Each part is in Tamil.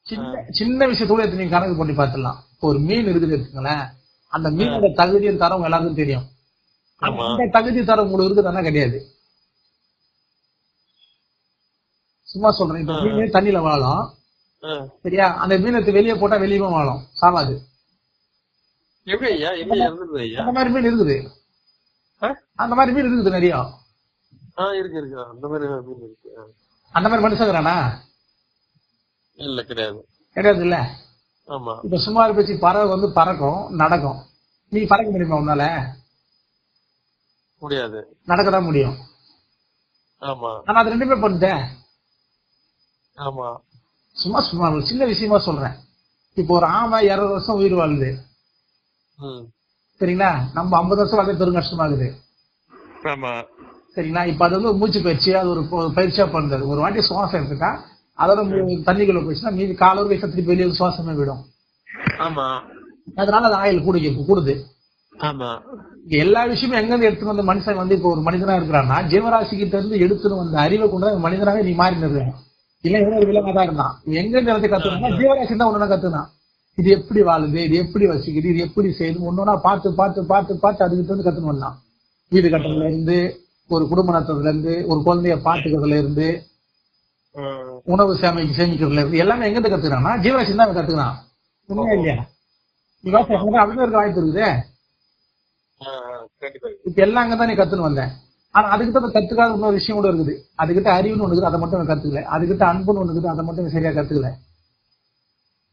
சின்ன சின்ன விஷயத்தோட எடுத்து நீங்க கணக்கு பண்ணி பார்த்துடலாம். ஒரு மீன் இருக்குது எடுத்துங்களேன் அந்த மீனோட தகுதியும் தரம் எல்லாருக்கும் தெரியும். அந்த தகுதி தரம் உங்களுக்கு இருக்குதானா? கிடையாது. சும்மா சொல்றேன். இப்ப மீன் தண்ணியில வாழும். சரியா? அந்த மீனை எடுத்து வெளியே போட்டா வெளியே வாழும். சாவாது. அந்த மாதிரி மீன் இருக்குது? அந்த மாதிரி மீன் இருக்குது நிறைய. ஆ இருக்கு இருக்கு. அந்த மாதிரி மீன் இருக்கு. ஆ. அந்த மாதிரி மனுஷங்கிறானா இல்ல கிடையாது. கிடையாது இல்ல ஆமா. இப்ப சுமார் பேச்சு பறவை வந்து பறக்கும் நடக்கும். நீ பறக்க முடியுமா உன்னால? முடியாது. நடக்கதான் முடியும். ஆமா. நான் அது ரெண்டுமே பண்ணிட்டேன் ஆமா. சும்மா சும்மா ஒரு சின்ன விஷயமா சொல்றேன். இப்போ ஒரு ஆமை இருபது வருஷம் உயிர் வாழுது. சரிங்களா? நம்ம ஐம்பது வருஷம் வாழ்க்கை பெரும் கஷ்டமாகுது. ஆமா. சரிங்களா? இப்ப அது வந்து மூச்சு பயிற்சி அது ஒரு பயிற்சியா பண்றது ஒரு வாட்டி சுவாசம் எடுத்துட்டா அதோட தண்ணிக்குள்ள போயிடுச்சுன்னா மீதி காலோர் வயசு திருப்பி வெளியே வந்து சுவாசமே விடும் ஆமா. அதனால அது ஆயில் கூடுங்க கூடுது. ஆமா. எல்லா விஷயமும் எங்க இருந்து எடுத்துட்டு வந்த மனுஷன் வந்து இப்போ ஒரு மனிதனா இருக்கிறான்னா ஜீவராசி கிட்ட இருந்து எடுத்துட்டு வந்த அறிவை கொண்டு தான் மனிதனாவே நீ மாறி நிறுவேன் இல்ல இவன் ஒரு விலங்கா தான் இருந்தான் எங்க இருந்து எல்லாத்தையும் கத்துனா ஜீவராசி தான் ஒண்ணு கத்துனான். இது எப்படி வாழுது இது எப்படி வசிக்குது இது எப்படி செய்யுது ஒன்னொன்னா பார்த்து பார்த்து பார்த்து பார்த்து அதுக்கிட்ட இருந்து கத்துன்னு வந்தான். வீடு கட்டுறதுல இருந்து ஒரு குடும்ப நடத்துறதுல இருந்து ஒரு குழந்தைய பாத்துக்கிறதுல இருந்து. உணவு சேமிக்க சேமிக்கிறதுல இருந்து எல்லாமே எங்க இருந்து கத்துக்கிறான்னா ஜீவராசி தான் கத்துக்கிறான். உண்மையா இல்லையா? அப்படின்னு இருக்க வாய்ப்பு இருக்குது. இப்ப எல்லாம் அங்க தான் நீ கத்துன்னு வந்தேன் ஆனா அதுக்கிட்ட கத்துக்காத இன்னொரு விஷயம் கூட இருக்குது. அதுகிட்ட அறிவுன்னு ஒண்ணு இருக்குது. அதை மட்டும் நான் கத்துக்கல. அதுகிட்ட அன்புன்னு ஒண்ணு இருக்குது. அதை மட்டும் சரியா கத்துக்கல.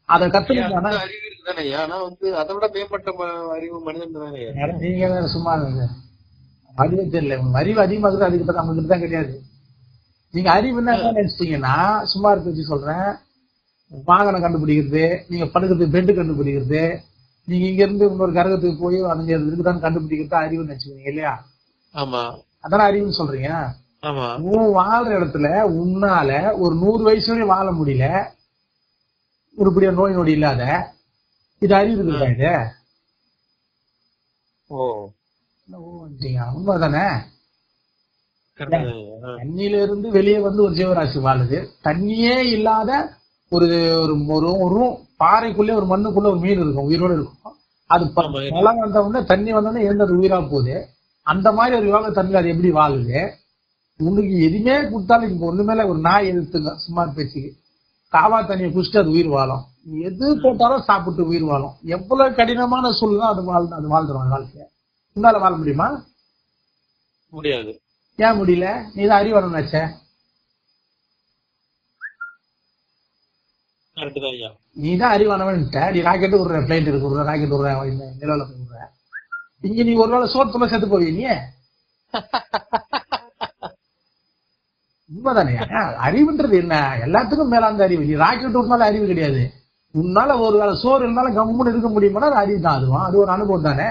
அதை ஐயா, கத்துக்கிட்டா அந்த அறிவு இருக்குதானே? ஆனா வந்து அதை விட மேம்பட்ட அறிவு மனிதன் தானே நீங்க வேற சும்மா அறிவே தெரியல. அறிவு அதிகமா இருக்குது. அதுகிட்ட நம்ம கிட்ட தான் கிடையாது. நீங்க அறிவுன்னா என்ன நினைச்சிட்டீங்கன்னா சும்மா இருக்க வச்சு சொல்றேன். வாகனம் கண்டுபிடிக்கிறது நீங்க படுக்கிறது பெட்டு கண்டுபிடிக்கிறது நீங்க இங்க இருந்து இன்னொரு கரகத்துக்கு போய் அங்க இருக்குதான்னு கண்டுபிடிக்கிறது அறிவுன்னு நினைச்சுக்கீங்க இல்லையா? ஆமா. அதான அறிவுன்னு சொல்றீங்க. உன் வாழ்ற இடத்துல உன்னால ஒரு நூறு வயசு வரையும் வாழ முடியல. உருப்படியா நோய் நொடி இல்லாத. இது அறிவு இருக்குதா இது? ஓ. கரெக்ட் தான். தண்ணியில இருந்து வெளியே வந்து ஒரு ஜீவராசி வாழுது. தண்ணியே இல்லாத ஒரு ஒரு ஒரு பாறைக்குள்ளே ஒரு மண்ணுக்குள்ள ஒரு மீன் இருக்கும் உயிரோட இருக்கும். அது. மழை வந்த உடனே தண்ணி வந்தோடனே எழுந்து அது உயிரா போகுது. அந்த மாதிரி ஒரு யோக தண்ணியில் அது எப்படி வாழுது? உனக்கு எதுவுமே கொடுத்தாலும் இப்ப ஒண்ணுமேல ஒரு நாய் எழுத்துங்க சுமார் பேச்சுக்கு காவா தண்ணியை குடிச்சிட்டு அது உயிர் வாழும். எது போட்டாலும் சாப்பிட்டு உயிர் வாழும். எவ்வளவு கடினமான சூழ்நிலை அது வாழ் அது வாழ்ந்துரும் அந்த வாழ்க்கைய உன்னால வாழ முடியுமா? முடியாது. ஏன் முடியல? நீ தான் அறிவாளன் நினைச்ச? நீ தான் அறிவானவன்ட்ட நீ ராக்கெட் விடுற பிளைட் இருக்கு விடுற ராக்கெட் விடுற இந்த நிலவுல போய் விடுற இங்க நீ ஒரு வேளை சோத்துல செத்து போவீ நீ? உண்மைதானே? அறிவுன்றது என்ன? எல்லாத்துக்கும் மேலாந்த அறிவு. நீ ராக்கெட் விடுனால அறிவு கிடையாது. உன்னால ஒரு வேளை சோறு இருந்தாலும் கம்முன்னு இருக்க முடியுமானா அது அறிவு தான் அதுவும் அது ஒரு அனுபவம் தானே?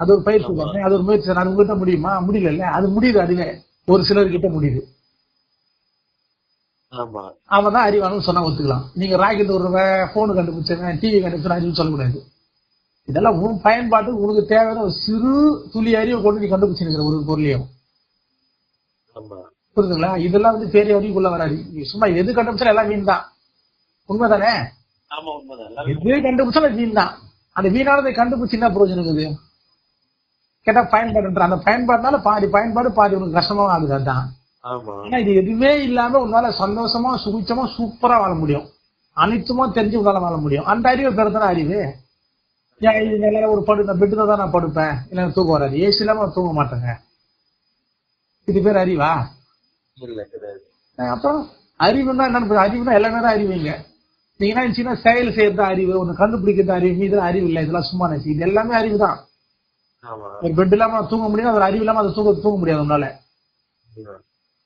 அது ஒரு பயிற்சி தானே அது ஒரு முயற்சி அது உங்ககிட்ட முடியுமா? முடியல அது முடியுது அதுவே. ஒரு சிலர்கிட்ட முடியுது. ஆமா. அவன் தான் அறிவானு சொன்னா ஒத்துக்கலாம். நீங்க ராக்கெட் விடுறவன் போன் கண்டுபிடிச்சவன் டிவி கண்டுபிடிச்சவன் அறிவு சொல்லக்கூடாது. இதெல்லாம் உன் பயன்பாட்டுக்கு உனக்கு தேவையான ஒரு சிறு துளி அறிவை கொண்டு நீ கண்டுபிடிச்சிருக்கிற ஒரு பொருளையும். ஆமா. புரியுதுங்களா இதெல்லாம் வந்து பெரிய அறிவுக்குள்ள வராது. நீ சும்மா எது கண்டுபிடிச்சாலும் எல்லாம் வீண் தான். உண்மைதானே? எது கண்டுபிடிச்சாலும் வீண் தான். அந்த வீணானதை கண்டுபிடிச்சு என்ன பிரயோஜனம் இருக்குது? கேட்டா பயன்பாடுன்ற அந்த பயன்பாடுனால பாதி பயன்பாடு பாதி உனக்கு கஷ்டமா ஆகுது அதான். ஆனா இது எதுவுமே இல்லாம உன்னால சந்தோஷமா சுபிச்சமா சூப்பரா வாழ முடியும். அனைத்துமா தெரிஞ்சு உன்னால வாழ முடியும். அந்த அறிவு பெறதான அறிவு? ஏன் ஒரு படு நான் பெட்டுல தான் நான் படுப்பேன். இல்ல எனக்கு தூக்கம் வராது. ஏசி இல்லாம தூங்க மாட்டேங்க. இது பேர் அறிவா? இல்ல கிடையாது. அப்புறம் அறிவுன்னா என்னன்னு அறிவுனா எல்லாமே தான் அறிவுங்க நீங்க என்ன செயல் செய்யறது அறிவு ஒண்ணு கண்டுபிடிக்கிறது அறிவு இதெல்லாம் அறிவு இல்லை. இதெல்லாம் சும்மா நினைச்சு. இது எல்லாமே அறிவு தான் ஒரு பெட் இல்லாம தூங்க முடியும்? ஒரு அறிவு இல்லாம அதை தூங்க தூங்க முடியாது உன்னால.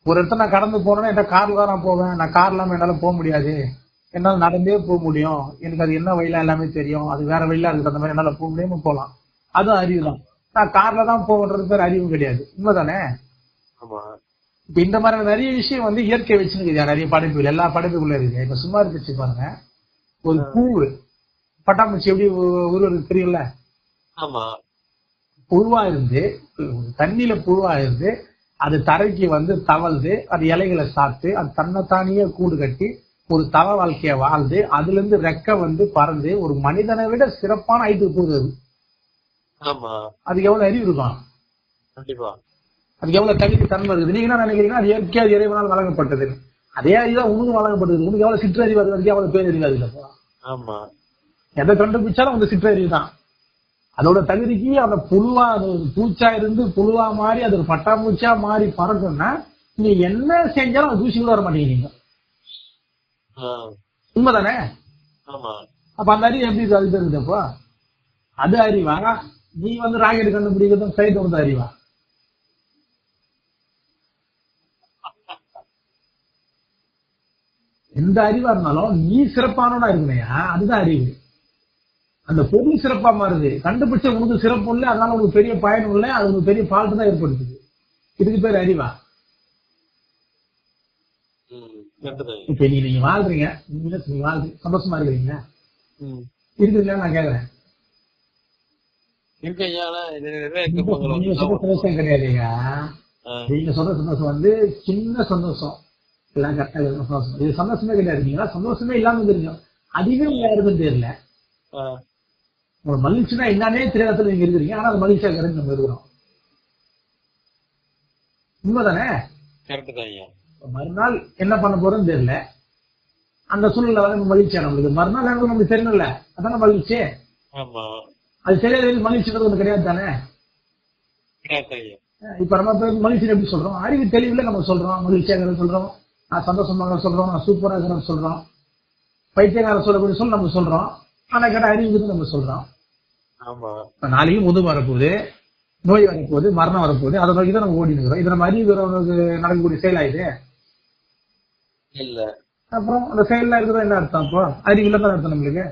ஒரு இடத்த நான் கடந்து போனேன்னா என்கிட்ட கார்ல தான் நான் போவேன். நான் கார் இல்லாம என்னால போக முடியாது. என்னால நடந்தே போக முடியும். எனக்கு அது என்ன வழியில எல்லாமே தெரியும். அது வேற வழியில அதுக்கு அந்த மாதிரி என்னால போக முடியாம போகலாம். அதுவும் அறிவு தான் நான் கார்ல தான் போகன்றது பேர் அறிவு கிடையாது. உண்மைதானே? இப்ப இந்த மாதிரி நிறைய விஷயம் வந்து இயற்கை வச்சுன்னு நிறைய படைப்புகள். எல்லா படைப்புக்குள்ள இருக்கு. இப்ப சும்மா இருந்துச்சு பாருங்க. ஒரு பூவு. பட்டாம்பூச்சி எப்படி தெரியும்ல? ஆமா. புழுவா இருந்து தண்ணியில புழுவா இருந்து அது தரைக்கு வந்து தவழ்ந்து அது இலைகளை சாப்பிட்டு அது தன்னைத்தானியே கூடு கட்டி ஒரு தவ வாழ்க்கைய வாழ்ந்து அதுல இருந்து ரெக்க வந்து பறந்து ஒரு மனிதனை விட சிறப்பான ஐட்டுக்கு போகுது அதுக்கு எவ்வளவு அறிவு இருக்கும் அதுக்கு எவ்வளவு தகுதி தன்மை இருக்குது? நீங்க என்ன நினைக்கிறீங்கன்னா அது இயற்கையா இறைவனால் வழங்கப்பட்டது. அதே அறிவுதான் உனக்கு வழங்கப்பட்டது. உனக்கு எவ்வளவு சிற்றறிவு அது? அதுக்கு எவ்வளவு பேரறிவு அது? இல்லப்பா ஆமா. எதை கண்டுபிடிச்சாலும் அந்த சிற்றறிவு தான் அதோட தகுதிக்கு அந்த புழுவா அது பூச்சா இருந்து புழுவா மாறி அது ஒரு பட்டாம்பூச்சா மாறி பறக்கும்னா நீ என்ன செஞ்சாலும் அது தூசி கூட வர மாட்டேங்கிறீங்க. உண்மைதானே? அப்ப அந்த அறிவு எப்படி? அது அப்போ? அது அறிவா? நீ வந்து ராக்கெட் கண்டுபிடிக்கிறதும் சைட் வந்து அறிவா? எந்த அறிவா இருந்தாலும் நீ சிறப்பானவனா இருக்கணையா அதுதான் அறிவு. அந்த பொருள் சிறப்பா மாறுது. கண்டுபிடிச்ச உனக்கு சிறப்பு இல்லை அதனால உனக்கு பெரிய பயனும் இல்லை அது உனக்கு பெரிய ஃபால்ட் தான் ஏற்படுத்துது. இதுக்கு பேர் அறிவா? இப்ப நீங்க நீங்க வாழ்றீங்க. நீங்க வாழ்றீங்க. சந்தோஷமா இருக்கிறீங்க ம். இருக்குதுல்ல நான் கேக்குறேன். நீங்க சொல்ற சந்தோஷம் கிடையாதுங்க நீங்க சொல்ற சந்தோஷம் வந்து சின்ன சந்தோஷம். எல்லாம் கரெக்டா இருக்கும் சந்தோஷம். இது சந்தோஷமே கிடையாது. சந்தோஷமே இல்லாம தெரியும் அதுவே உங்க யாருக்கும் தெரியல. உங்க மகிழ்ச்சினா என்னன்னே தெரியாத நீங்க இருக்கிறீங்க. ஆனா அது மகிழ்ச்சியா இருக்கிறது நம்ம இருக்கிறோம். உண்மைதானே? மறுநாள் என்ன பண்ண போறோம்னு தெரியல. அந்த சூழ்நிலை வந்து மகிழ்ச்சியா நம்மளுக்கு. மறுநாள் எனக்கு நமக்கு தெரியணும்ல. அதான மகிழ்ச்சி? அது தெரியாத மகிழ்ச்சின்றது ஒண்ணு கிடையாது தானே? இப்ப நம்ம மகிழ்ச்சி எப்படி சொல்றோம்? அறிவு தெளிவுல நம்ம சொல்றோம். மகிழ்ச்சியா இருக்கிறத சொல்றோம். நான் சந்தோஷமாக சொல்றோம். நான் சூப்பரா இருக்கிறேன்னு சொல்றோம். பைத்தியக்கார சொல்லக்கூடிய சொல் நம்ம சொல்றோம். ஆனா கேட்ட அறிவுக்கு நம்ம சொல்றோம். நாளைக்கு முது வரப்போகுது நோய் வரப்போகுது மரணம் வரப்போகுது அதை நோக்கி தான் நம்ம ஓடி இருக்கிறோம். இது நம்ம அறிவுறவனுக்கு நடக்கக்கூடிய செயலாயுது இல்ல. அப்புறம் அந்த செயல்ல இருக்கிறது என்ன அர்த்தம் அப்போ? அறிவு இல்லதான் அர்த்தம் நம்மளுக்கு?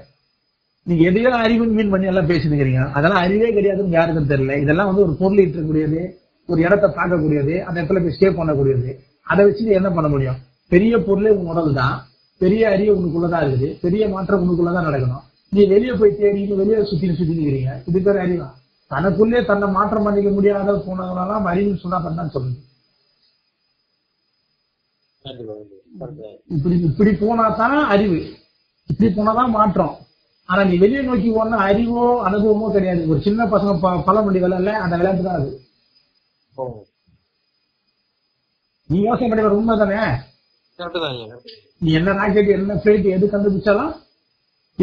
நீங்க எதையோ அறிவு மீன் பண்ணி எல்லாம் பேசினுக்கிறீங்க அதெல்லாம் அறிவே கிடையாதுன்னு யாருக்கும் தெரியல. இதெல்லாம் வந்து ஒரு பொருள் ஈட்டக்கூடியது ஒரு இடத்த பார்க்கக்கூடியது அந்த இடத்துல போய் ஸ்டே பண்ணக்கூடியது. அதை வச்சு என்ன பண்ண முடியும்? பெரிய பொருளே உன் உடல் தான் பெரிய அறிவு உனக்குள்ளதான் இருக்குது. பெரிய மாற்றம் உனக்குள்ளதான் நடக்கணும். நீ வெளியே போய் தேடி நீ வெளியே சுத்தி சுத்தி நிக்கிறீங்க இது பேர் அறிவா. தனக்குள்ளே தன்னை மாற்றம் பண்ணிக்க முடியாத போனவங்களாம் அறிவுன்னு சொன்னா தான். சொல்லுங்க இப்படி இப்படி போனா தான் அறிவு. இப்படி போனாதான் மாற்றம். ஆனா நீ வெளியே நோக்கி போனா அறிவோ அனுபவமோ கிடையாது. ஒரு சின்ன பசங்க பழமொழி விளையாடல அந்த விளையாட்டு தான் அது. நீ யோசனை பண்ணி உண்மை தானே நீ என்ன ராக்கெட் என்ன பிளைட் எது கண்டுபிடிச்சாலும்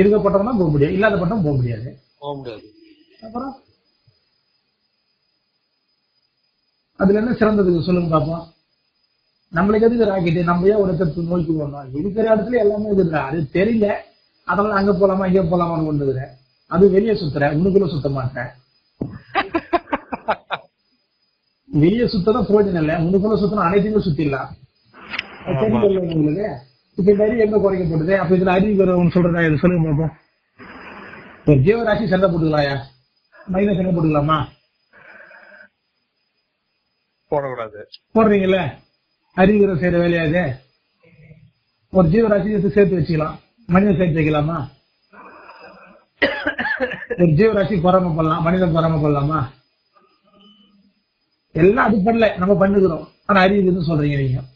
இருக்கப்பட்டவன் தான் போக முடியும் இல்லாதப்பட்டவன் போக முடியாது. போக முடியாது. அப்புறம் அதுல என்ன சிறந்தது சொல்லுங்க பாப்போம். நம்மளுக்கு எதுக்கு ராக்கெட் நம்ம ஏன் ஒரு இடத்துக்கு நோக்கி போகணும்? இருக்கிற இடத்துல எல்லாமே இருக்குதுடா அது தெரியல. அதனால அங்க போலாமா இங்க போலாமான்னு கொண்டுக்கிற அது வெளியே சுத்துற. உனக்குள்ள சுத்த மாட்டேன் வெளியே சுத்ததான் பிரயோஜனம் இல்லை. உனக்குள்ள சுத்தணும் அனைத்தையுமே சுத்திடலாம். உங்களுக்கு இப்ப இந்த அறிவு எங்க குறைக்கப்படுது அப்ப இதுல அறிவு ஒன்று சொல்றதா? இது சொல்லுங்க பாப்போம் ஒரு ஜீவராசி சண்டை போட்டுக்கலாயா? மனித சண்டை போட்டுக்கலாமா? போடக்கூடாது. போடுறீங்கல்ல? அறிவுரை செய்யற வேலையா இது? ஒரு ஜீவராசி சேர்த்து வச்சுக்கலாம். மனிதன் சேர்த்து வைக்கலாமா? ஒரு ஜீவராசி பொறாம பண்ணலாம் மனிதன் பொறாம பண்ணலாமா எல்லாம் அது பண்ணல. நம்ம பண்ணுகிறோம் ஆனா அறிவு இருக்குன்னு சொல்றீங்க நீங்க கரெக்ட் தான்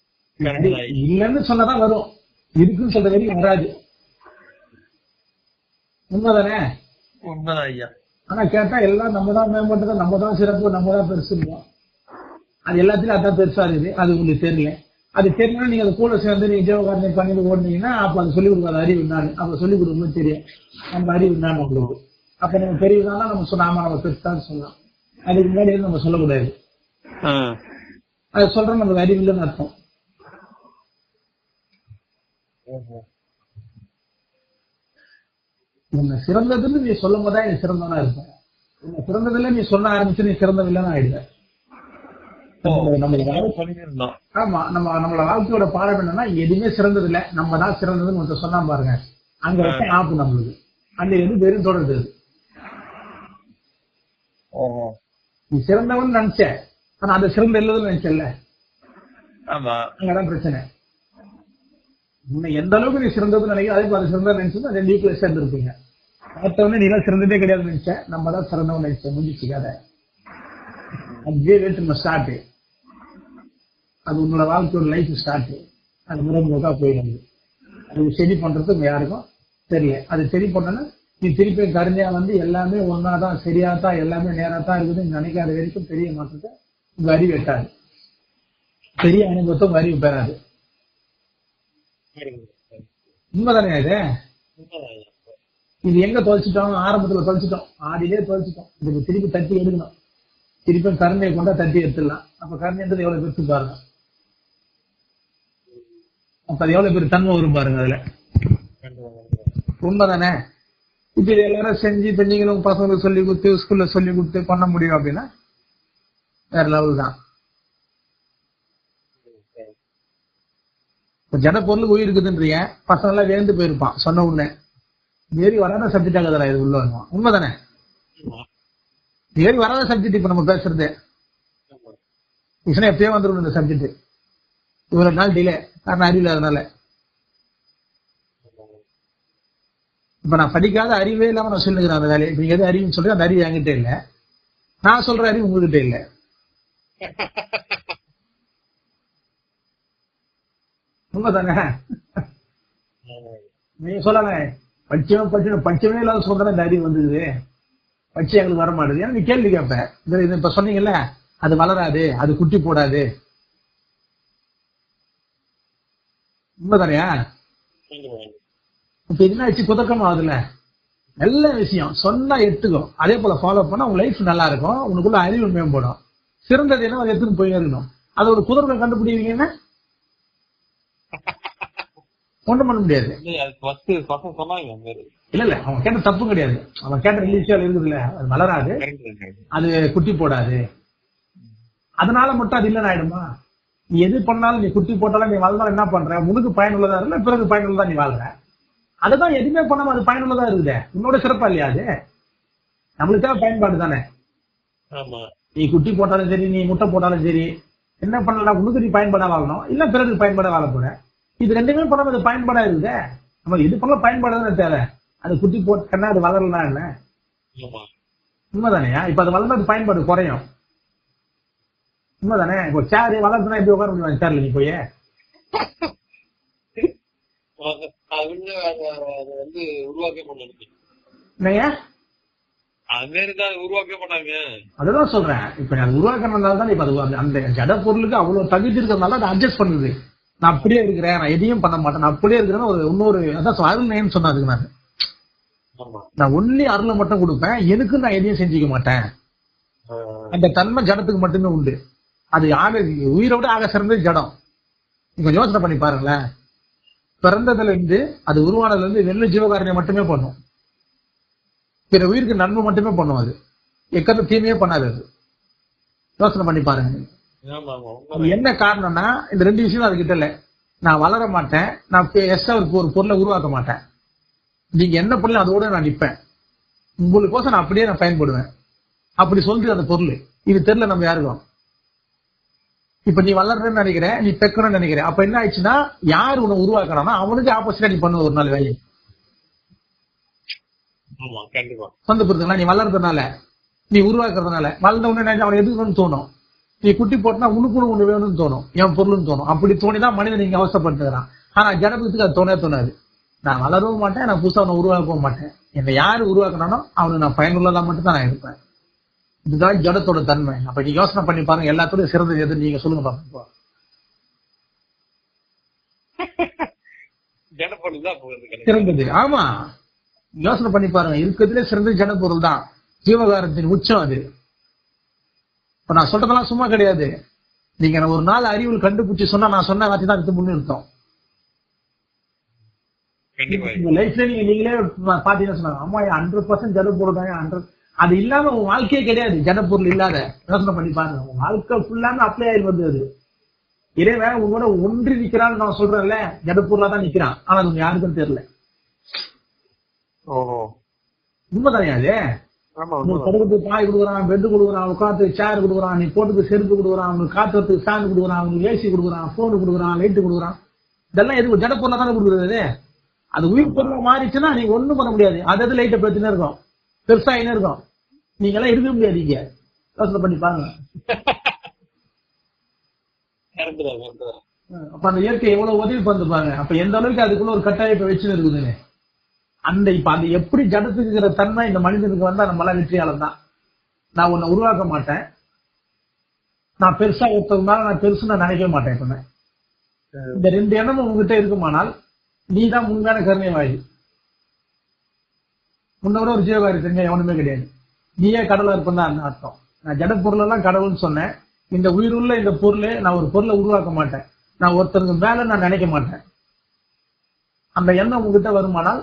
ஐயா இல்லைன்னு சொன்னதான் வரும். இருக்குன்னு சொல்ற வரைக்கும் வராது. உண்மைதானே? உண்மைதான் ஐயா. ஆனா கேட்டா எல்லாம் நம்ம தான் மேம்பட்டது நம்ம தான் சிறப்பு நம்ம தான் பெருசு அது எல்லாத்துலயும் அதான் பெருசா இருக்குது. அது உங்களுக்கு தெரியல. அது தெரியல நீங்க அது கூட சேர்ந்து நீங்க ஜீவகாரணை பண்ணிட்டு ஓடுனீங்கன்னா அப்ப அது சொல்லிக் கொடுக்காத அறிவு நான் அப்ப சொல்லிக் கொடுக்கும்போது தெரியும். நம்ம அறிவு நான் உங்களுக்கு அப்ப நம்ம பெரியதானா நம்ம சொன்ன ஆமா நம்ம பெருசான்னு சொல்லலாம். அதுக்கு முன்னாடி நம்ம சொல்லக்கூடாது. அது சொல்றோம் நமக்கு அறிவு இல்லைன்னு அர்த்தம். உன்னை சிறந்ததுன்னு நீ சொல்லும் போதா நீ சிறந்தவனா இருப்ப. உன்னை சிறந்ததுல நீ சொல்ல ஆரம்பிச்சு நீ சிறந்தவில்லைன்னு ஆயிடுவேன் ஆமா நம்ம நம்மளோட வாழ்க்கையோட பாடம் என்னன்னா எதுவுமே சிறந்தது இல்ல நம்ம தான் சிறந்ததுன்னு ஒருத்தர் சொன்னா பாருங்க. அங்க வச்ச ஆப்பு நம்மளுக்கு அந்த எது வெறும் தொடருது அது. ஓஹோ நீ சிறந்தவன் நினைச்ச ஆனா அந்த சிறந்த இல்லதுன்னு நினைச்சல அங்கதான் பிரச்சனை. உன்னை எந்த அளவுக்கு நீ சிறந்ததுன்னு நினைக்கிற அதே மாதிரி சிறந்த நினைச்சு ரெண்டு ஈக்குவல் சேர்ந்துருப்பீங்க பார்த்தவொடனே நீ எல்லாம் சிறந்ததே கிடையாது நினைச்சேன் நம்ம தான் சிறந்தவன் நினைச்ச முடிச்சுக்காத கதை அதுவே வேட்டு நம்ம ஸ்டார்ட் அது உன்னோட வாழ்க்கையோட லைஃப் ஸ்டார்ட் அது முறைமுகா போயிடுது. அது சரி பண்றதுக்கு யாருக்கும் தெரியல. அது சரி பண்ணனா நீ திருப்பி கருணையா வந்து எல்லாமே ஒன்னாதான் சரியா தான் எல்லாமே நேரா தான் இருக்குதுன்னு நினைக்காத வரைக்கும் பெரிய மாற்றத்தை உங்க அறிவு எட்டாது. பெரிய அனுபவத்தை உங்க அறிவு பெறாது. உண்மைதானே இது? இது எங்க தொலைச்சிட்டோம்? ஆரம்பத்துல தொலைச்சிட்டோம். ஆதியிலே தொலைச்சிட்டோம். இதுக்கு திருப்பி தட்டி எடுக்கணும். திருப்பி கருணையை கொண்டா தட்டி எடுத்துடலாம். அப்ப கருணைன்றது எவ்வளவு பெருசு பாருங்க. அப்ப அது எவ்வளவு பேர் தன்மை வரும் பாருங்க அதுல. உண்மைதானே? இப்ப இது எல்லாரும் செஞ்சு இப்ப நீங்களும் பசங்களுக்கு சொல்லி கொடுத்து ஸ்கூல்ல சொல்லி கொடுத்து பண்ண முடியும் அப்படின்னா வேற லெவல் தான். இப்ப ஜட பொருளுக்கு உயிர் இருக்குதுன்றீங்க எல்லாம் வேந்து போயிருப்பான். சொன்ன உடனே ஏறி வராத சப்ஜெக்ட் ஆகுதுடா இது உள்ள வருவான் உண்மைதானே? ஏறி வராத சப்ஜெக்ட் இப்ப நம்ம பேசுறது. விஷயம் எப்பயோ வந்துடும் இந்த சப்ஜெக்ட் இவ்வளவு நாள் டிலே காரணம் அறிவு இல்லாதனால. இப்ப நான் படிக்காத அறிவே இல்லாம நான் சொல்லுகிறேன் அந்த வேலையை. நீங்க எது அறிவுன்னு சொல்லி அந்த அறிவு என்கிட்ட இல்ல. நான் சொல்ற அறிவு உங்ககிட்ட இல்ல. உண்மைதானே நீங்க சொல்லலை பட்சமே பட்சம் பட்சமே இல்லாத சொல்றேன் இந்த அறிவு வந்தது பட்சம் எங்களுக்கு வர மாட்டேது. ஏன்னா நீ கேள்வி கேட்பேன் இது இப்ப சொன்னீங்கல்ல அது வளராது அது குட்டி போடாது. உண்மைதானையா? இப்ப என்ன ஆச்சு குதக்கம் ஆகுதுல்ல நல்ல விஷயம். சொன்னா எடுத்துக்கும் அதே போல ஃபாலோ பண்ணா உங்க லைஃப் நல்லா இருக்கும் உனக்குள்ள அறிவு மேம்படும். சிறந்தது என்ன அதை எடுத்துன்னு போய் இருக்கணும். அது ஒரு குதிரை கண்டுபிடிவீங்கன்னா ஒண்ணும் பண்ண முடியாது. இல்ல இல்ல அவன் கேட்ட தப்பு கிடையாது. அவன் கேட்ட ரெண்டு விஷயம் இருக்குது இல்ல அது வளராது. அது குட்டி போடாது. அதனால மட்டும் அது இல்லைன்னு ஆயிடுமா? நீ எது பண்ணாலும் நீ குட்டி போட்டாலும் நீ வாழ்ந்தாலும் என்ன பண்ற? உனக்கு பயனுள்ளதா இல்ல பிறகு பயனுள்ளதா நீ வாழ்ற. அதுதான் எதுவுமே பண்ணாம அது பயனுள்ளதா இருக்குதே. உன்னோட சிறப்பா இல்லையா அது? நம்மளுக்கு தான் பயன்பாடு தானே. நீ குட்டி போட்டாலும் சரி நீ முட்டை போட்டாலும் சரி என்ன பண்ணலாம் உனக்கு நீ பயன்பாடா வாழணும். இல்ல பிறகு பயன்பாடா வாழ போற. இது ரெண்டுமே பண்ணாம அது பயன்பாடா இருக்குதே நம்ம இது பண்ண பயன்பாடு தானே தேவை. அது குட்டி போட்டா அது வளரலாம் என்ன? உண்மைதானேயா இப்ப அது வளர்ந்தா அது பயன்பாடு குறையும். உண்மைதானே? இப்போ சேர் வளர்த்துனா எப்படி உட்கார முடியும் சேர்ல நீ போய்? அதுதான் சொல்றேன். இப்ப நான் உருவாக்குறதுனால தான் இப்ப அது அந்த- அந்த ஜட பொருளுக்கு அவ்வளவு தகுதி இருக்கிறதுனால அதை அட்ஜஸ்ட் பண்ணுது. நான் அப்படியே இருக்கிறேன் நான் எதையும் பண்ண மாட்டேன். நான் அப்படியே இருக்கிறேன்னு ஒரு இன்னொரு அதான் அருள் நேன்னு சொன்னாதுக்கு நான் நான் ஒன்லி அருளை மட்டும் கொடுப்பேன் எனக்கு நான் எதையும் செஞ்சுக்க மாட்டேன். அந்த தன்மை ஜடத்துக்கு மட்டுமே உண்டு. அது ஆக உயிரை விட ஆக சிறந்தது ஜடம். நீங்க கொஞ்சம் யோசனை பண்ணி பாருங்களேன். பிறந்ததுல இருந்து அது உருவானதுல இருந்து வெள்ள ஜீவகாரணியை மட்டுமே பண்ணும். பிற உயிருக்கு நன்மை மட்டுமே பண்ணும் அது. எக்கத்த தீமையே பண்ணாது அது. யோசனை பண்ணி பாருங்க. என்ன காரணம்னா இந்த ரெண்டு விஷயம் அது கிட்ட இல்ல. நான் வளர மாட்டேன் நான் எஸ்டா ஒரு பொருளை உருவாக்க மாட்டேன். நீங்க என்ன பண்ணல அதோட நான் நிப்பேன். உங்களுக்கோசம் நான் அப்படியே நான் பயன்படுவேன். அப்படி சொல்றது அந்த பொருள். இது தெரியல நம்ம யாருக்கும். இப்ப நீ வளர்றன்னு நினைக்கிற நீ பெக்கணும்னு நினைக்கிற அப்ப என்ன ஆயிடுச்சுன்னா யார் உன்னை உருவாக்குறானா அவனுக்கு ஆப்போசிட்டா நீ பண்ணுவ ஒரு நாள் வேலை ஆமா கண்டிப்பா. சொந்த பொருத்துங்களா நீ வளர்றதுனால நீ உருவாக்குறதுனால வளர்ந்த உடனே அவன் எதுக்குன்னு தோணும். நீ குட்டி போட்டா உனக்குன்னு ஒண்ணு வேணும்னு தோணும். என் பொருள்னு தோணும். அப்படி தோணிதான் மனிதன் நீங்க அவசரப்படுத்துகிறான் ஆனா ஜனபத்துக்கு அது தோணவே தோணாது. நான் வளரவும் மாட்டேன் நான் புதுசா அவனை உருவாக்கவும் மாட்டேன். என்னை யாரு உருவாக்குனானோ அவனுக்கு நான் பயனுள்ளதா மட்டும் தான் நான் இருப்பேன். இதுதான் ஜடத்தோட தன்மை. அப்ப நீங்க யோசனை பண்ணி பாருங்க எல்லாத்தோட சிறந்தது எது? நீங்க சொல்லுங்க கிடையாது சிறந்தது. ஆமா. யோசனை பண்ணி பாருங்க இருக்கிறதுலே சிறந்தது ஜட பொருள் தான். ஜீவகாரத்தின் உச்சம் அது. இப்ப நான் சொல்றதெல்லாம் சும்மா கிடையாது. நீங்க நான் ஒரு நாள் அறிவில் கண்டுபிடிச்சு சொன்னா நான் சொன்ன வார்த்தை தான் அடுத்து முன்னிறுத்தோம். லைஃப்ல நீங்க நீங்களே பாத்தீங்கன்னா சொன்னாங்க அம்மா ஹண்ட்ரட் பர்சன்ட் ஜட பொருள் தான் ஹண்ட்ரட் அது இல்லாம உங்க வாழ்க்கையே கிடையாது ஜட பொருள் இல்லாத. யோசனை பண்ணி பாருங்க உங்க வாழ்க்கை ஃபுல்லாமே அப்ளை ஆகி வந்து அது இறைவன் உங்களோட ஒன்றி நிக்கிறான்னு நான் சொல்றேன்ல ஜட பொருளா தான் நிக்கிறான். ஆனா அது உங்க யாருக்கும் தெரியல. ஓஹோ. உண்மைதானே அது? படுக்கிறதுக்கு பாய் கொடுக்குறான் பெட் கொடுக்குறான் உட்காந்து சேர் கொடுக்குறான் நீ போட்டுக்கு செருப்பு கொடுக்குறான் அவனுக்கு காத்துறதுக்கு ஃபேன் கொடுக்குறான் அவனுக்கு ஏசி கொடுக்குறான் போன் கொடுக்குறான் லைட் கொடுக்குறான். இதெல்லாம் எதுக்கு? ஜட பொருளா தானே கொடுக்குறது அது உயிர் பொருளா மாறிச்சுன்னா நீங்க ஒண்ணும் பண்ண முடியாது. அது லைட்டை பிரச்சனை இருக்கும்? பெருசா என்ன இருக்கும். நீங்க எல்லாம் இருக்க முடியாது இங்க. யோசனை பண்ணி பாருங்க. அப்ப அந்த இயற்கை எவ்வளவு உதவி பண்ணு பாருங்க. அப்ப எந்த அளவுக்கு அதுக்குள்ள ஒரு கட்டாயத்தை வச்சுன்னு இருக்குதுங்க அந்த இப்ப அந்த எப்படி ஜடத்துக்குற தன்மை இந்த மனிதனுக்கு வந்தா நம்மளாம் வெற்றியாளர் தான் நான் உன்னை உருவாக்க மாட்டேன். நான் பெருசா ஒருத்தவங்க மேல நான் பெருசு நான் நினைக்க மாட்டேன் எப்பவுமே. இந்த ரெண்டு எண்ணமும் உங்ககிட்ட இருக்குமானால் நீ தான் உண்மையான கருணைவாயி உன்னை ஒரு ஜீவகாரி தெரிஞ்ச எவனுமே கிடையாது. நீயே கடவுளா இருப்பேன் தான் அர்த்தம்? நான் ஜட பொருள் எல்லாம் கடவுள்னு சொன்னேன். இந்த உயிருள்ள இந்த பொருளை நான் ஒரு பொருளை உருவாக்க மாட்டேன். நான் ஒருத்தருக்கு மேல நான் நினைக்க மாட்டேன். அந்த எண்ணம் உங்ககிட்ட வருமானால்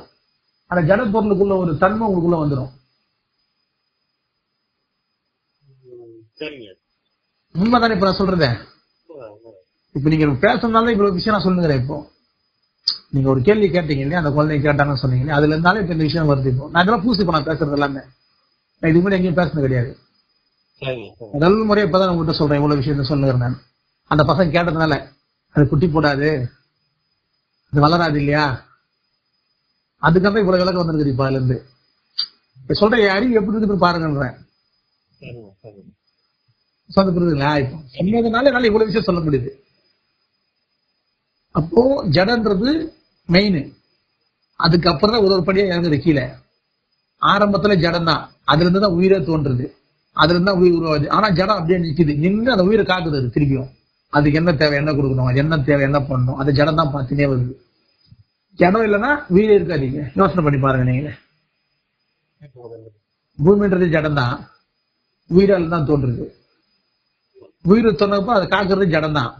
அந்த ஜட பொருளுக்குள்ள ஒரு தன்மை உங்களுக்குள்ள வந்துடும் உண்மைதானே இப்ப நான் சொல்றதே. இப்ப நீங்க பேசுறதுனால இவ்வளவு விஷயம் நான் சொல்லுங்கிறேன் இப்போ. நீங்க ஒரு கேள்வி கேட்டீங்க இல்லையா? அந்த குழந்தைங்க கேட்டாங்கன்னு சொன்னீங்க? அதுல இருந்தாலே இப்ப இந்த விஷயம் வருது இப்போ. நான் இதெல்லாம் பூசி இப்ப நான் பேசுறது எல்லாமே. நான் இதுக்கு முன்னாடி எங்கேயும் பேசுனது கிடையாது. முதல் முறை இப்பதான் உங்ககிட்ட சொல்றேன் இவ்வளவு விஷயத்த சொல்லுகிறேன் நான். அந்த பசங்க கேட்டதுனால அது குட்டி போடாது. அது வளராது இல்லையா? அதுக்கப்புறம் இவ்வளவு விளக்கம் வந்திருக்குது இப்ப இருந்து இப்ப சொல்ற அறிவு எப்படி இருக்குன்னு பாருங்கன்றேன் சொல்ல புரியுதுங்களா இப்போ சொன்னதுனால என்னால இவ்வளவு விஷயம் சொல்ல முடியுது. அப்போ ஜடன்றது மெயின் அதுக்கப்புறம் தான் ஒரு ஒரு படியா இறங்குது கீழே. ஆரம்பத்துல ஜடம் தான். அதுல இருந்து தான் உயிரே தோன்றுது. அதுல இருந்து தான் உயிர் உருவாகுது. ஆனா ஜடம் அப்படியே நிக்குது. நின்று அந்த உயிரை காக்குது அது திருப்பியும். அதுக்கு என்ன தேவை? என்ன கொடுக்கணும்? என்ன தேவை? என்ன பண்ணணும்? அது ஜடம் தான் பார்த்துனே வருது. ஜடம் இல்லைன்னா உயிரே இருக்காதீங்க யோசனை பண்ணி பாருங்க நீங்களே பூமின்றது ஜடம் தான் உயிரால் தான் தோன்றுது. உயிர் தோன்றப்போ அதை காக்குறது ஜடம் தான்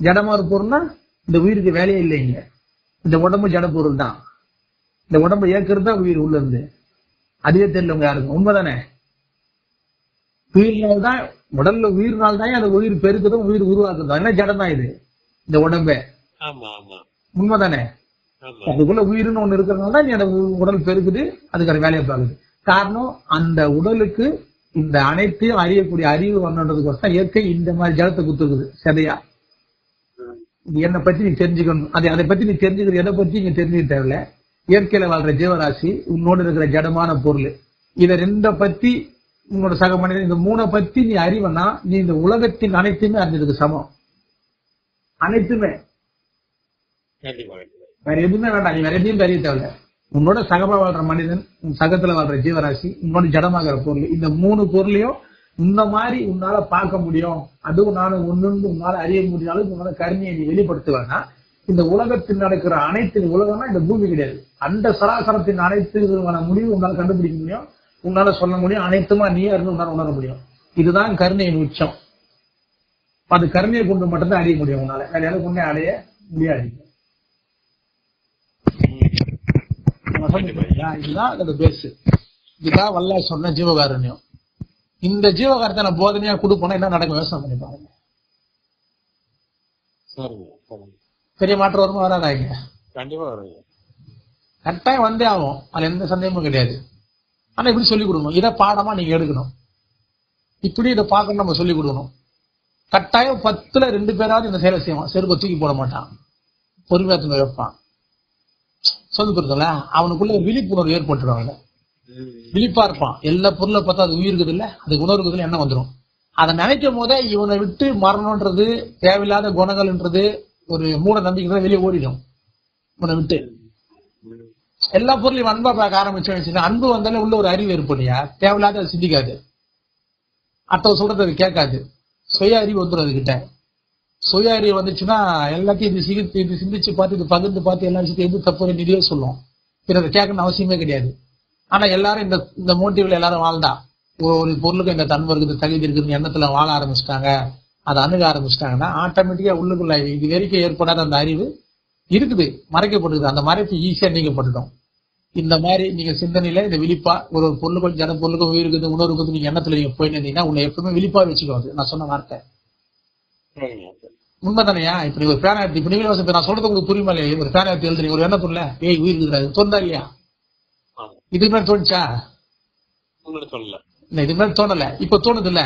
ஜடமா இருப்போம்னா இந்த உயிருக்கு வேலையே இல்லைங்க இந்த உடம்பு ஜட பொருள் தான் இந்த உடம்பை இயக்குறது தான் உயிர் உள்ள இருந்து. அதுவே தெரியல உங்க யாருக்கும். உண்மைதானே? உயிர்னால தான் உடல்ல உயிர்னால தான் அந்த உயிர் பெருக்குதும் உயிர் உருவாக்குதும் என்ன ஜடம் தான் இது? இந்த உடம்பே. ஆமா ஆமா. உண்மைதானே? அதுக்குள்ள உயிர்னு ஒண்ணு இருக்கிறதுனால தான் நீ அந்த உடல் பெருக்குது அதுக்கான வேலையை பார்க்குது. காரணம் அந்த உடலுக்கு இந்த அனைத்தையும் அறியக்கூடிய அறிவு வரணுன்றதுக்கோசம் இயற்கை இந்த மாதிரி ஜலத்தை குத்துக்குது சதையா என்னை பத்தி நீ தெரிஞ்சுக்கணும். அதை அதை பத்தி நீ தெரிஞ்சுக்கிறது எதை பத்தி நீங்க தெரிஞ்சுக்க தேவையில்ல. இயற்கையில வாழ்ற ஜீவராசி உன்னோட இருக்கிற ஜடமான பொருள். இதை ரெண்ட பத்தி உன்னோட சக மனிதன் இந்த மூணை பத்தி நீ அறிவனா நீ இந்த உலகத்தின் அனைத்துமே அறிஞ்சதுக்கு சமம். அனைத்துமே. வேற எதுவுமே வேண்டாம். நீ வேற எதையும் தெரிய தேவையில்ல உன்னோட சகமா வாழ்ற மனிதன் உன் சகத்துல வாழ்ற ஜீவராசி உன்னோட ஜடமாகிற பொருள். இந்த மூணு பொருளையும் இந்த மாதிரி உன்னால பார்க்க முடியும். அதுவும் நானும் ஒண்ணு உன்னால அறிய முடியாலும் உன்னால கருணையை நீ வெளிப்படுத்துவேன்னா இந்த உலகத்தில் நடக்கிற அனைத்து உலகம்னா இந்த பூமி கிடையாது. அந்த சராசரத்தின் அனைத்து விதமான முடிவு உன்னால கண்டுபிடிக்க முடியும். உன்னால சொல்ல முடியும். அனைத்துமா நீயா இருந்து உன்னால உணர முடியும். இதுதான் கருணையின் உச்சம். அது கருணையை கொண்டு மட்டும்தான் அறிய முடியும் உன்னால. வேற யாரும் கொண்டே அடைய முடியாது. பாத்தீங்களா? இதுதான் அதோட பேஸ் இதுதான் வல்ல சொன்ன ஜீவகாருண்யம். இந்த ஜீவகாரத்தை நான் போதனையா கொடுப்போம்னா என்ன நடக்கும் யோசனை பண்ணி பாருங்க. பெரிய மாற்றம் வருமா வராதா இங்க கண்டிப்பா வருங்க கட்டாயம் வந்தே ஆகும். அதுல எந்த சந்தேகமும் கிடையாது. ஆனா இப்படி சொல்லிக் கொடுக்கணும். இதை பாடமா நீங்க எடுக்கணும். இப்படி இதை பார்க்கணும் நம்ம சொல்லிக் கொடுக்கணும். கட்டாயம் பத்துல ரெண்டு பேராவது இந்த செயலை செய்வான். செருப்பை தூக்கி போட மாட்டான். பொறுமையா தூங்க வைப்பான். சொல்லி கொடுத்தல அவனுக்குள்ள ஒரு விழிப்புணர்வு ஏற்பட்டுரும் அவன் விழிப்பா இருப்பான். எல்லா பொருளை பார்த்தா அது உயிருக்குது இல்ல அது உணர்வுக்குது என்ன வந்துடும் அதை நினைக்கும் போதே இவனை விட்டு மரணம்ன்றது தேவையில்லாத குணங்கள்ன்றது ஒரு மூட நம்பிக்கை வெளியே ஓடிடும். இவனை விட்டு. எல்லா பொருளையும் அன்பா பார்க்க ஆரம்பிச்சோன்னு அன்பு வந்தாலே உள்ள ஒரு அறிவு ஏற்படுயா தேவையில்லாத அது சிந்திக்காது. அடுத்த சொல்றது அது கேட்காது. சுய அறிவு வந்துடும் அதுகிட்ட. சுய அறிவு வந்துச்சுன்னா எல்லாத்தையும் இது சிகிச்சை இது சிந்திச்சு பார்த்து இது பகிர்ந்து பார்த்து எல்லா விஷயத்தையும் எது தப்பு நிதியே சொல்லும் பிறகு கேட்கணும் அவசியமே கிடையாது. ஆனா எல்லாரும் இந்த இந்த மோட்டிவ்ல எல்லாரும் வாழ்ந்தா. ஒரு- ஒரு பொருளுக்கு இந்த தன்மை இருக்குது தகுதி இருக்குதுன்னு எண்ணத்துல வாழ ஆரம்பிச்சிட்டாங்க. அதை அணுக ஆரம்பிச்சிட்டாங்கன்னா ஆட்டோமேட்டிக்கா உள்ளுக்குள்ள இது வரைக்கும் ஏற்படாத அந்த அறிவு இருக்குது. மறைக்கப்பட்டிருக்குது. அந்த மறைப்பு ஈஸியா நீக்கப்பட்டுடும். இந்த மாதிரி நீங்க சிந்தனையில இந்த விழிப்பா ஒரு ஒரு பொருளுக்கும் ஜன பொருளுக்கும் உயிர் இருக்குது நீங்க எண்ணத்துல நீங்க போயிட்டு இருந்தீங்கன்னா உன்னை எப்பவுமே விழிப்பா வச்சுக்கோது நான் சொன்ன வார்த்தை. உண்மைதானையா? இப்ப நீ ஒரு பேனா எடுத்து இப்ப நீங்களே நான் சொல்றது உங்களுக்கு புரியுமா இல்லையா? ஒரு பேனா எடுத்து எழுதுறீங்க. ஒரு எண்ணத்துள்ள ஏய் உயிர் இருக்குது தோந்தா இல்லையா இதுக்கு மேல தோணுச்சா? சொல்லல இல்ல இதுக்கு மேல தோணல. இப்ப தோணுது. இல்ல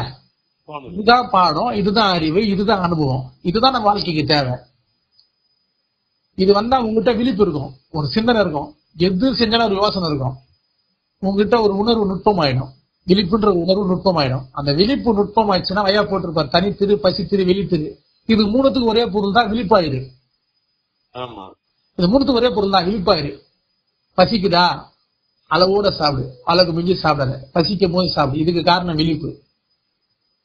இதுதான் பாடம் இதுதான் அறிவு இதுதான் அனுபவம். இதுதான் நம்ம வாழ்க்கைக்கு தேவை. இது வந்தா உங்ககிட்ட விழிப்பு இருக்கும். ஒரு சிந்தனை இருக்கும். எது செஞ்சாலும் ஒரு யோசனை இருக்கும். உங்ககிட்ட ஒரு உணர்வு நுட்பமாயிடும். விழிப்புன்ற ஒரு உணர்வு நுட்பமாயிடும். அந்த விழிப்பு நுட்பம் ஆயிடுச்சுன்னா வையா போட்டிருப்பார் தனித்திரு பசித்திரு விழித்திரு இது மூணுத்துக்கு ஒரே பொருள் தான் விழிப்பாயிரு ஆமா. இது மூணுத்துக்கு ஒரே பொருள் தான் விழிப்பாயிரு பசிக்குதா? அளவோட சாப்பிடு. அளவுக்கு மிஞ்சி சாப்பிடாத. பசிக்கும் போது சாப்பிடு. இதுக்கு காரணம் விழிப்பு.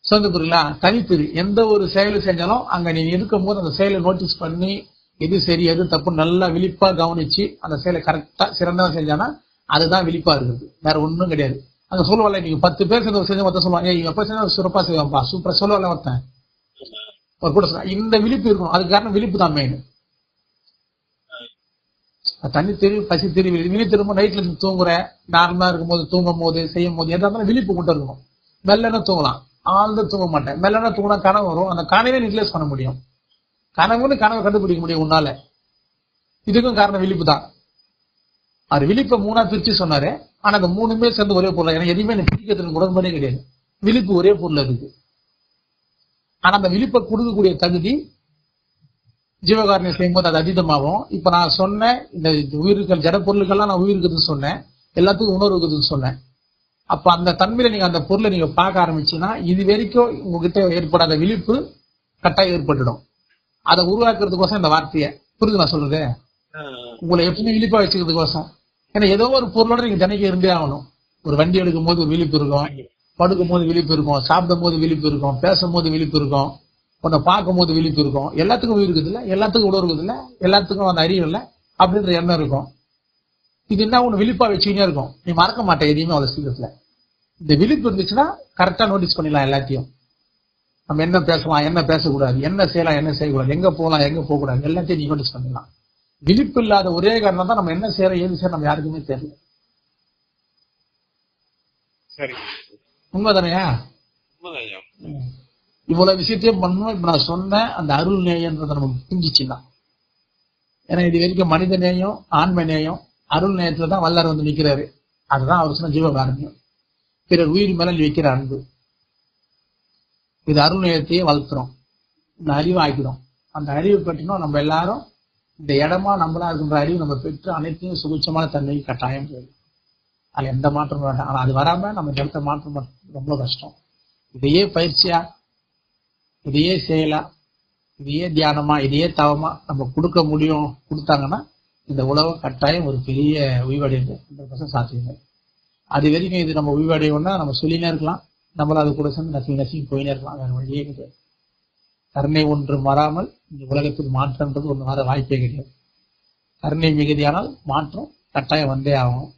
சொந்த புரியலா தனித்திரு எந்த ஒரு செயலை செஞ்சாலும் அங்க நீ இருக்கும் போது அந்த செயலை நோட்டீஸ் பண்ணி எது சரி எது தப்பு நல்லா விழிப்பா கவனிச்சு அந்த செயலை கரெக்டா சிறந்தா செஞ்சானா அதுதான் விழிப்பா இருக்குது வேற ஒண்ணும் கிடையாது. அங்க சொல்லுவாங்க நீங்க பத்து பேர் சேர்ந்து செஞ்ச மொத்தம் சொல்லுவாங்க. எப்ப செஞ்சா சிறப்பா செய்வான்பா சூப்பரா சொல்லுவாங்க ஒருத்தன். ஒரு கூட சொன்னார் இந்த விழிப்பு இருக்கணும் அதுக்கு காரணம் விழிப்பு தான் மெயின் தண்ணி தெரு பசி தெரு விழி திரும்ப நைட்ல இருந்து தூங்குற நார்மலா இருக்கும் போது தூங்கும் போது செய்யும் போது எதா இருந்தாலும் விழிப்பு கொண்டு இருக்கணும் மெல்லன தூங்கலாம். ஆழ்ந்து தூங்க மாட்டேன். மெல்லன தூங்கினா கனவு வரும். அந்த கனவை நிக்லேஸ் பண்ண முடியும். கனவுன்னு கனவை கண்டுபிடிக்க முடியும் உன்னால. இதுக்கும் காரணம் விழிப்பு தான். அவர் விழிப்பை மூணா பிரிச்சு சொன்னாரு. ஆனா அந்த மூணுமே சேர்ந்து ஒரே பொருள். ஏன்னா எதுவுமே எனக்கு பிரிக்கிறதுக்கு உடன்படே கிடையாது. விழிப்பு ஒரே பொருள் இருக்கு ஆனா அந்த விழிப்பை கொடுக்கக்கூடிய தகுதி ஜீவகாரணியம் செய்யும்போது அது அதீதமாகும் இப்ப நான் சொன்னேன் இந்த உயிர்கள் ஜட பொருளுக்கெல்லாம் நான் உயிர் இருக்குதுன்னு சொன்னேன். எல்லாத்துக்கும் உணர்வு இருக்குதுன்னு சொன்னேன். அப்ப அந்த தன்மையில நீங்க அந்த பொருளை நீங்க பார்க்க ஆரம்பிச்சீங்கன்னா இது வரைக்கும் உங்ககிட்ட ஏற்படாத விழிப்பு கட்டாயம் ஏற்பட்டுடும். அதை உருவாக்குறதுக்கோசம் இந்த வார்த்தையை. புரியுது நான் சொல்றது? உங்களை எப்பவுமே விழிப்பா வச்சுக்கிறதுக்கோசம். ஏன்னா ஏதோ ஒரு பொருளோட நீங்க தினைக்கு இருந்தே ஆகணும். ஒரு வண்டி எடுக்கும் போது விழிப்பு இருக்கும். படுக்கும் போது விழிப்பு இருக்கும் சாப்பிடும் போது விழிப்பு இருக்கும் பேசும்போது விழிப்பு இருக்கும் உன்னை பார்க்கும் போது விழிப்பு இருக்கும். எல்லாத்துக்கும் உயிர் இருக்குது இல்லை எல்லாத்துக்கும் உடல் இருக்குது இல்லை எல்லாத்துக்கும் அந்த அறிவு இல்லை? அப்படின்ற எண்ணம் இருக்கும். இது என்ன? ஒண்ணு விழிப்பா வச்சுக்கிட்டே இருக்கும். நீ மறக்க மாட்டேன் எதையுமே அவ்வளோ சீக்கிரத்தில். இந்த விழிப்பு இருந்துச்சுன்னா கரெக்டா நோட்டீஸ் பண்ணிடலாம் எல்லாத்தையும். நம்ம என்ன பேசலாம் என்ன பேசக்கூடாது என்ன செய்யலாம் என்ன செய்யக்கூடாது எங்க போகலாம் எங்க போகக்கூடாது எல்லாத்தையும் நீ நோட்டீஸ் பண்ணிடலாம். விழிப்பு இல்லாத ஒரே காரணம் தான் நம்ம என்ன செய்யறோம் ஏது செய்யறோம் நம்ம யாருக்குமே தெரியல. சரி. உண்மைதானையா. இவ்வளவு விஷயத்தையும் பண்ணணும். இப்ப நான் சொன்னேன் அந்த அருள் நேயன்றதை நம்ம புரிஞ்சிச்சுன்னா. ஏன்னா இது வரைக்கும் மனித நேயம் ஆன்ம நேயம் அருள் நேயத்துல தான் வல்லார் வந்து நிக்கிறாரு. அதுதான் அவர் சொன்ன ஜீவகாரண்யம் பிறர் உயிர் மேல வைக்கிற அன்பு. இது அருள் நேயத்தையே வளர்த்துறோம் இந்த அறிவு ஆக்கிறோம் அந்த அறிவு பற்றினோம் நம்ம எல்லாரும் இந்த இடமா நம்மளா இருக்கின்ற அறிவு நம்ம பெற்று அனைத்தையும் சுபிட்சமான தன்மைக்கு கட்டாயம் போயிடும். அதுல எந்த மாற்றமும் வேண்டாம். ஆனா அது வராம நம்ம இடத்த மாற்றம் ரொம்ப கஷ்டம். இதையே பயிற்சியா? இதையே செயலா இதையே தியானமா? இதையே தவமா? நம்ம கொடுக்க முடியும் கொடுத்தாங்கன்னா இந்த உலகம் கட்டாயம் ஒரு பெரிய உய்வடையுது ஹண்ட்ரட் பர்சன்ட் சாத்தியங்க அது வரைக்கும் இது நம்ம உய்வடையணும்னா நம்ம சொல்லினே இருக்கலாம். நம்மளும் அது கூட சேர்ந்து நசி நசி போயினே இருக்கலாம். வேற வழியே கிடையாது. கருணை ஒன்று மாறாமல் இந்த உலகத்தில் மாற்றம்ன்றது ஒன்று மாற வாய்ப்பே கிடையாது. கருணை மிகுதியானால் மாற்றம் கட்டாயம் வந்தே ஆகும்